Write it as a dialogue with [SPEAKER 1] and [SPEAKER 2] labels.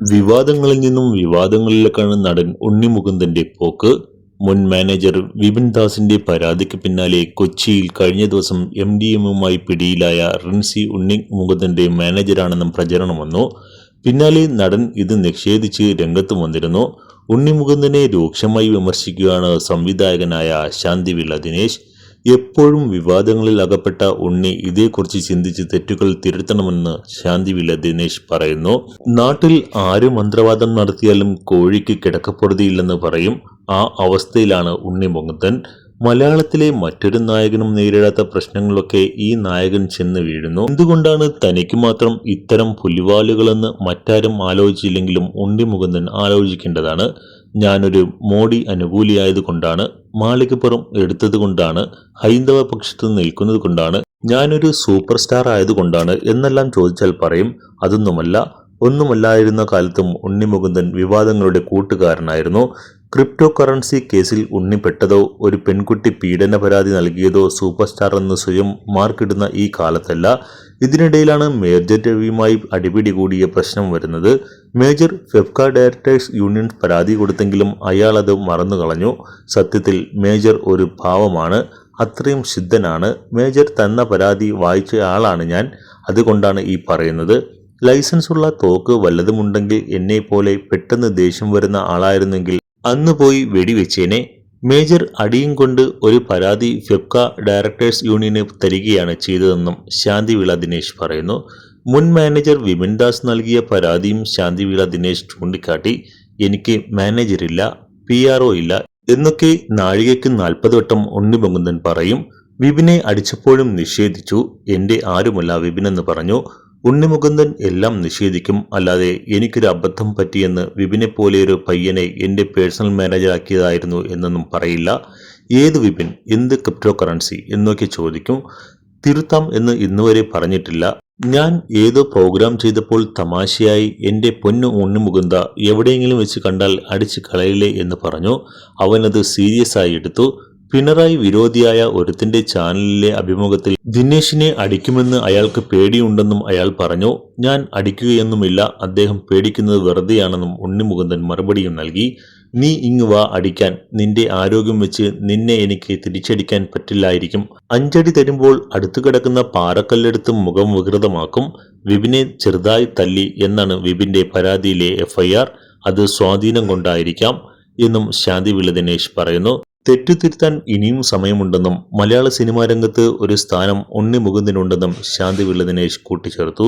[SPEAKER 1] വിവാദങ്ങളിൽ നിന്നും വിവാദങ്ങളിലേക്കാണ് നടൻ ഉണ്ണി മുകുന്ദന്റെ പോക്ക്. മുൻ മാനേജർ വിപിൻ ദാസിന്റെ പരാതിക്ക് പിന്നാലെ കൊച്ചിയിൽ കഴിഞ്ഞ ദിവസം എം ഡി എമ്മുമായി പിടിയിലായ റിൻസി ഉണ്ണി മുകുന്ദന്റെ മാനേജരാണെന്നും പ്രചരണം വന്നു. പിന്നാലെ നടൻ ഇത് നിഷേധിച്ച് രംഗത്ത് വന്നിരുന്നു. ഉണ്ണി മുകുന്ദനെ രൂക്ഷമായി വിമർശിക്കുകയാണ് സംവിധായകനായ ശാന്തിവിള ദിനേശ്. എപ്പോഴും വിവാദങ്ങളിൽ അകപ്പെട്ട ഉണ്ണി ഇതേക്കുറിച്ച് ചിന്തിച്ച് തെറ്റുകൾ തിരുത്തണമെന്ന് ശാന്തിവില ദിനേശ് പറയുന്നു. നാട്ടിൽ ആര് മന്ത്രവാദം നടത്തിയാലും കോഴിക്ക് കിടക്കപ്പെടുതിയില്ലെന്ന് പറയും. ആ അവസ്ഥയിലാണ് ഉണ്ണി മുകുന്ദൻ. മലയാളത്തിലെ മറ്റൊരു നായകനും നേരിടാത്ത പ്രശ്നങ്ങളൊക്കെ ഈ നായകൻ ചെന്ന് വീഴുന്നു. എന്തുകൊണ്ടാണ് തനിക്ക് മാത്രം ഇത്തരം പുലിവാലുകളെന്ന് മറ്റാരും ആലോചിച്ചില്ലെങ്കിലും ഉണ്ണി മുകുന്ദൻ ആലോചിക്കേണ്ടതാണ്. ഞാനൊരു മോഡി അനുകൂലിയായതുകൊണ്ടാണ് മാളികപ്പുറം എടുത്തതുകൊണ്ടാണ് ഹൈന്ദവ പക്ഷത്ത് നിൽക്കുന്നത് കൊണ്ടാണ് ഞാനൊരു സൂപ്പർ സ്റ്റാർ ആയതുകൊണ്ടാണ് എന്നെല്ലാം ചോദിച്ചാൽ പറയും. അതൊന്നുമല്ല ഒന്നുമല്ലായിരുന്ന കാലത്തും ഉണ്ണിമുകുന്ദൻ വിവാദങ്ങളുടെ കൂട്ടുകാരനായിരുന്നു. ക്രിപ്റ്റോ കറൻസി കേസിൽ ഉണ്ണിപ്പെട്ടതോ ഒരു പെൺകുട്ടി പീഡന പരാതി നൽകിയതോ സൂപ്പർ സ്റ്റാർ എന്ന് സ്വയം മാർക്കിടുന്ന ഈ കാലത്തല്ല. ഇതിനിടയിലാണ് മേജർ രവിയുമായി അടിപിടി കൂടിയ പ്രശ്നം വരുന്നത്. മേജർ ഫെഫ്ക ഡയറക്ടേഴ്സ് യൂണിയൻ പരാതി കൊടുത്തെങ്കിലും അയാൾ അത് മറന്നു കളഞ്ഞു സത്യത്തിൽ മേജർ ഒരു ഭാവമാണ് അത്രയും സിദ്ധനാണ് മേജർ തന്ന പരാതി വായിച്ച ആളാണ് ഞാൻ അതുകൊണ്ടാണ് ഈ പറയുന്നത്. ലൈസൻസ് ഉള്ള തോക്ക് വല്ലതുമുണ്ടെങ്കിൽ എന്നെ പോലെ പെട്ടെന്ന് ദേഷ്യം വരുന്ന ആളായിരുന്നെങ്കിൽ അന്ന് പോയി വെടിവെച്ചേനെ. മേജർ അടിയും കൊണ്ട് ഒരു പരാതി ഫെബ്ക ഡയറക്ടേഴ്സ് യൂണിയന് തരികയാണ് ചെയ്തതെന്നും ശാന്തിവിള ദിനേശ് പറയുന്നു. മുൻ മാനേജർ വിമിൻദാസ് നൽകിയ പരാതിയും ശാന്തിവിള ദിനേശ് ചൂണ്ടിക്കാട്ടി. എനിക്ക് മാനേജറില്ല പി ആർ ഒ ഇല്ല എന്നൊക്കെ നാഴികയ്ക്ക് നാൽപ്പത് വട്ടം ഉണ്ണിമുകുന്ദൻ പറയും. വിപിനെ അടിച്ചപ്പോഴും നിഷേധിച്ചു. എന്റെ ആരുമല്ല വിപിനെന്ന് പറഞ്ഞു. ഉണ്ണിമുകുന്ദൻ എല്ലാം നിഷേധിക്കും. അല്ലാതെ എനിക്കൊരു അബദ്ധം പറ്റിയെന്ന് വിപിനെ പോലെ ഒരു പയ്യനെ എന്റെ പേഴ്സണൽ മാനേജറാക്കിയതായിരുന്നു എന്നൊന്നും പറയില്ല. ഏത് വിപിൻ? എന്ത് ക്രിപ്റ്റോ കറൻസി എന്നൊക്കെ ചോദിക്കും. തിരുത്താം എന്ന് ഇന്നുവരെ പറഞ്ഞിട്ടില്ല. ഞാൻ ഏതോ പ്രോഗ്രാം ചെയ്തപ്പോൾ തമാശയായി എന്റെ പൊന്നു ഉണ്ണിമുകുന്ദ എവിടെയെങ്കിലും വെച്ച് കണ്ടാൽ അടിച്ച് കളയില്ലേ എന്ന് പറഞ്ഞു. അവനത് സീരിയസ് ആയി എടുത്തു. പിണറായി വിരോധിയായ ഒരുത്തിന്റെ ചാനലിലെ അഭിമുഖത്തിൽ ദിനേശിനെ അടിക്കുമെന്ന് അയാൾക്ക് പേടിയുണ്ടെന്നും അയാൾ പറഞ്ഞു. ഞാൻ അടിക്കുകയൊന്നുമില്ല അദ്ദേഹം പേടിക്കുന്നത് വെറുതെയാണെന്നും ഉണ്ണിമുകുന്ദൻ മറുപടിയും നൽകി. നീ ഇങ്ങ് വാ അടിക്കാൻ. നിന്റെ ആരോഗ്യം വെച്ച് നിന്നെ എനിക്ക് തിരിച്ചടിക്കാൻ പറ്റില്ലായിരിക്കും. അഞ്ചടി തരുമ്പോൾ അടുത്തു കിടക്കുന്ന പാറക്കല്ലെടുത്ത് മുഖം വികൃതമാക്കും. വിപിനെ ചെറുതായി തല്ലി എന്നാണ് വിപിന്റെ പരാതിയിലെ എഫ്ഐആർ അത് സ്വാധീനം കൊണ്ടായിരിക്കാം എന്നും ശാന്തിവിള ദിനേശ് പറയുന്നു. തെറ്റുതിരുത്താൻ ഇനിയും സമയമുണ്ടെന്നും മലയാള സിനിമാ രംഗത്ത് ഒരു സ്ഥാനം ഉണ്ണി ശാന്തിവിള്ള ശാന്തിവിള ദിനേശ് കൂട്ടിച്ചേർത്തു.